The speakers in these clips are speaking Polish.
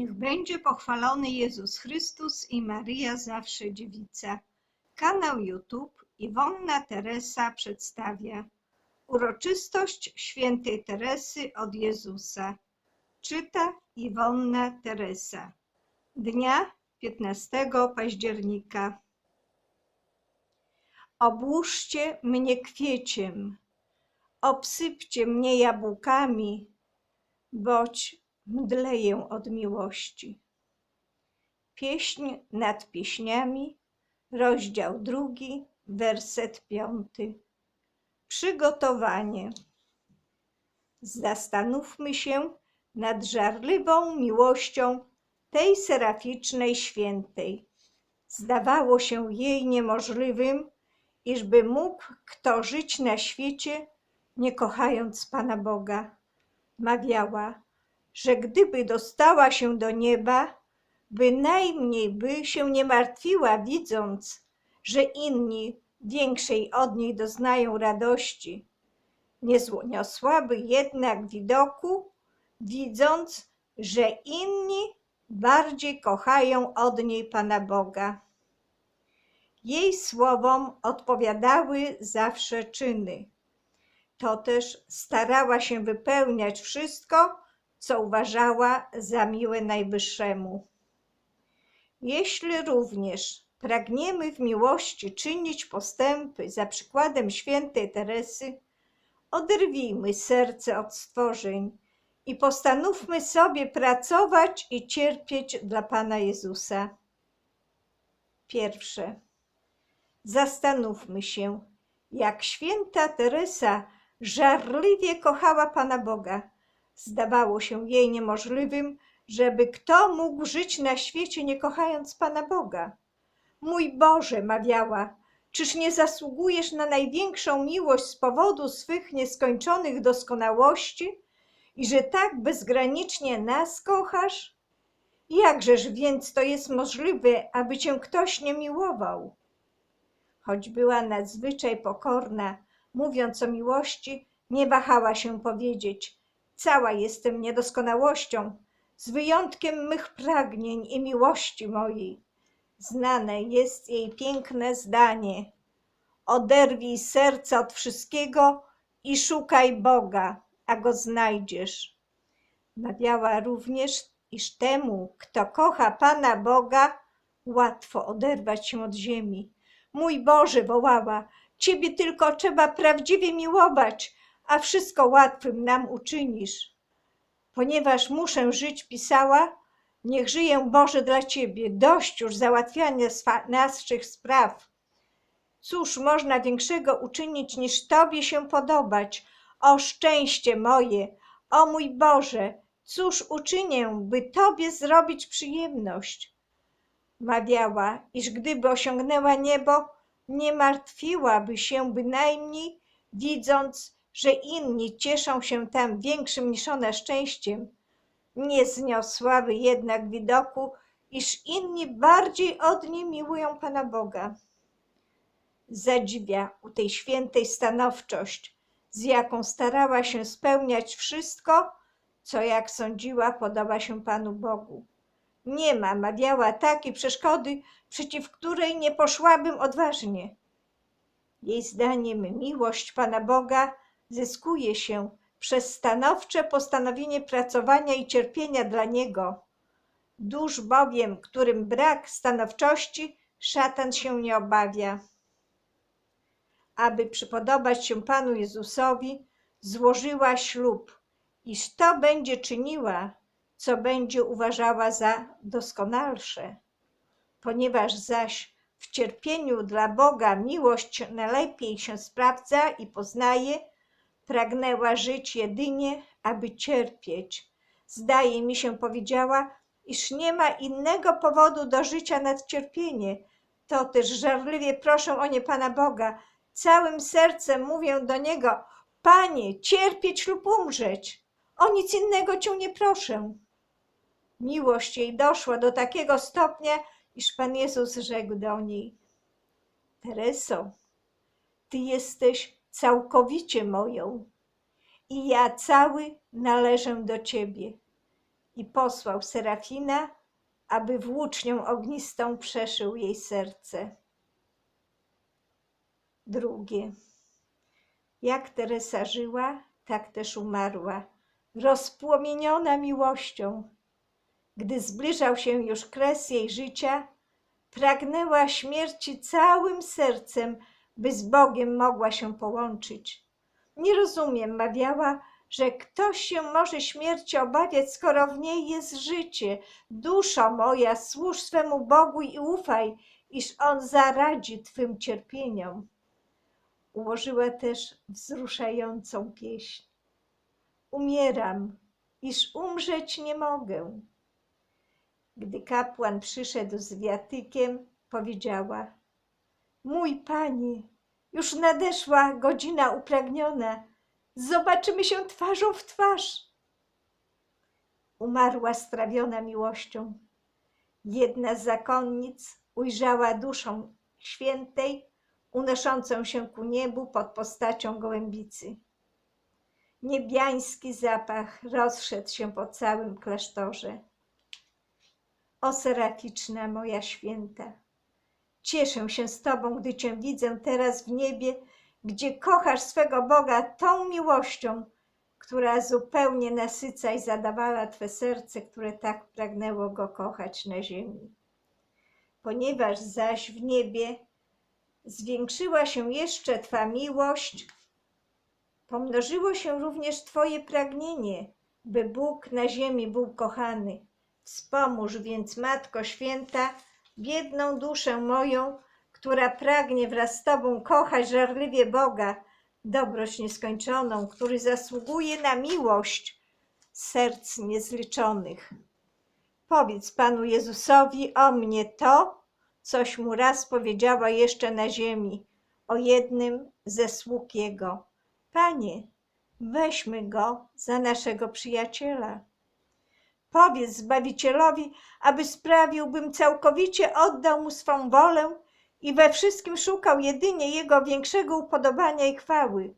Niech będzie pochwalony Jezus Chrystus i Maryja zawsze dziewica. Kanał YouTube Iwonna Teresa przedstawia Uroczystość świętej Teresy od Jezusa. Czyta Iwonna Teresa. Dnia 15 października. Obłóżcie mnie kwieciem, obsypcie mnie jabłkami, boć mdleję od miłości. Pieśń nad pieśniami, rozdział drugi, werset piąty. Przygotowanie. Zastanówmy się nad żarliwą miłością tej seraficznej świętej. Zdawało się jej niemożliwym, iżby mógł kto żyć na świecie, nie kochając Pana Boga. Mawiała, że gdyby dostała się do nieba, bynajmniej by się nie martwiła, widząc, że inni większej od niej doznają radości. Nie zniosłaby jednak widoku, widząc, że inni bardziej kochają od niej Pana Boga. Jej słowom odpowiadały zawsze czyny. To też starała się wypełniać wszystko, co uważała za miłe Najwyższemu. Jeśli również pragniemy w miłości czynić postępy za przykładem świętej Teresy, oderwijmy serce od stworzeń i postanówmy sobie pracować i cierpieć dla Pana Jezusa. Pierwsze. Zastanówmy się, jak święta Teresa żarliwie kochała Pana Boga. Zdawało się jej niemożliwym, żeby kto mógł żyć na świecie nie kochając Pana Boga. Mój Boże, mawiała, czyż nie zasługujesz na największą miłość z powodu swych nieskończonych doskonałości i że tak bezgranicznie nas kochasz? Jakżeż więc to jest możliwe, aby cię ktoś nie miłował? Choć była nadzwyczaj pokorna, mówiąc o miłości, nie wahała się powiedzieć: Cała jestem niedoskonałością, z wyjątkiem mych pragnień i miłości mojej. Znane jest jej piękne zdanie: Oderwij serce od wszystkiego i szukaj Boga, a go znajdziesz. Mawiała również, iż temu, kto kocha Pana Boga, łatwo oderwać się od ziemi. Mój Boże, wołała, Ciebie tylko trzeba prawdziwie miłować, a wszystko łatwym nam uczynisz. Ponieważ muszę żyć, pisała, niech żyję Boże dla Ciebie, dość już załatwiania naszych spraw. Cóż można większego uczynić niż Tobie się podobać? O szczęście moje, o mój Boże, cóż uczynię, by Tobie zrobić przyjemność? Mawiała, iż gdyby osiągnęła niebo, nie martwiłaby się bynajmniej, widząc, że inni cieszą się tam większym niż ona szczęściem. Nie zniosłaby jednak widoku, iż inni bardziej od niej miłują Pana Boga. Zadziwia u tej świętej stanowczość, z jaką starała się spełniać wszystko, co jak sądziła podoba się Panu Bogu. Nie ma, mawiała, takiej przeszkody, przeciw której nie poszłabym odważnie. Jej zdaniem miłość Pana Boga zyskuje się przez stanowcze postanowienie pracowania i cierpienia dla Niego. Dusz bowiem, którym brak stanowczości, szatan się nie obawia. Aby przypodobać się Panu Jezusowi, złożyła ślub, iż to będzie czyniła, co będzie uważała za doskonalsze. Ponieważ zaś w cierpieniu dla Boga miłość najlepiej się sprawdza i poznaje, pragnęła żyć jedynie, aby cierpieć. Zdaje mi się, powiedziała, iż nie ma innego powodu do życia nad cierpienie. To też żarliwie proszę o nie Pana Boga. Całym sercem mówię do Niego, Panie, cierpieć lub umrzeć. O nic innego Cię nie proszę. Miłość jej doszła do takiego stopnia, iż Pan Jezus rzekł do niej: Tereso, Ty jesteś całkowicie moją i ja cały należę do Ciebie. i posłał Serafina, aby włócznią ognistą przeszył jej serce. Drugie. Jak Teresa żyła, tak też umarła, rozpłomieniona miłością. Gdy zbliżał się już kres jej życia, pragnęła śmierci całym sercem, by z Bogiem mogła się połączyć. Nie rozumiem, mawiała, że ktoś się może śmierci obawiać, skoro w niej jest życie. Duszo moja, służ swemu Bogu i ufaj, iż On zaradzi Twym cierpieniom. Ułożyła też wzruszającą pieśń. Umieram, iż umrzeć nie mogę. Gdy kapłan przyszedł z wiatykiem, powiedziała: Mój panie, już nadeszła godzina upragniona. Zobaczymy się twarzą w twarz. Umarła strawiona miłością. Jedna z zakonnic ujrzała duszą świętej, unoszącą się ku niebu pod postacią gołębicy. Niebiański zapach rozszedł się po całym klasztorze. O seraficzna moja święta, cieszę się z Tobą, gdy Cię widzę teraz w niebie, gdzie kochasz swego Boga tą miłością, która zupełnie nasyca i zadawala Twe serce, które tak pragnęło Go kochać na ziemi. Ponieważ zaś w niebie zwiększyła się jeszcze Twa miłość, pomnożyło się również Twoje pragnienie, by Bóg na ziemi był kochany. Wspomóż więc, Matko Święta, biedną duszę moją, która pragnie wraz z Tobą kochać żarliwie Boga, dobroć nieskończoną, który zasługuje na miłość serc niezliczonych. Powiedz Panu Jezusowi o mnie to, coś mu raz powiedziała jeszcze na ziemi, o jednym ze sług Jego. Panie, weźmy go za naszego przyjaciela. Powiedz Zbawicielowi, aby sprawił, bym całkowicie oddał mu swą wolę i we wszystkim szukał jedynie jego większego upodobania i chwały.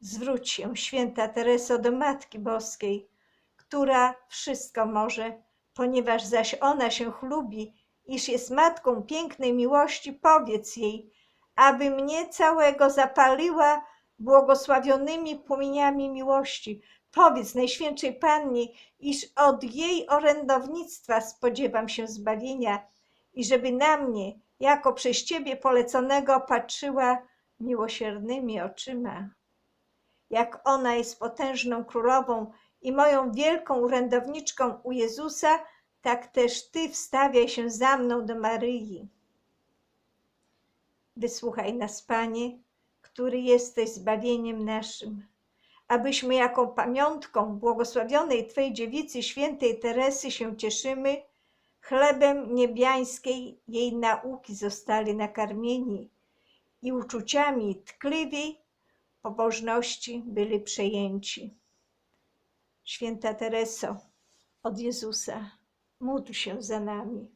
Zwróć się, święta Tereso, do Matki Boskiej, która wszystko może, ponieważ zaś ona się chlubi, iż jest matką pięknej miłości, powiedz jej, aby mnie całego zapaliła błogosławionymi płomieniami miłości. Powiedz Najświętszej Pannie, iż od jej orędownictwa spodziewam się zbawienia i żeby na mnie, jako przez Ciebie poleconego, patrzyła miłosiernymi oczyma. Jak ona jest potężną królową i moją wielką orędowniczką u Jezusa, tak też Ty wstawiaj się za mną do Maryi. Wysłuchaj nas, Panie, który jesteś zbawieniem naszym, abyśmy jaką pamiątką błogosławionej Twej dziewicy świętej Teresy się cieszymy, chlebem niebiańskiej jej nauki zostali nakarmieni i uczuciami tkliwej pobożności byli przejęci. Święta Tereso, od Jezusa, módl się za nami.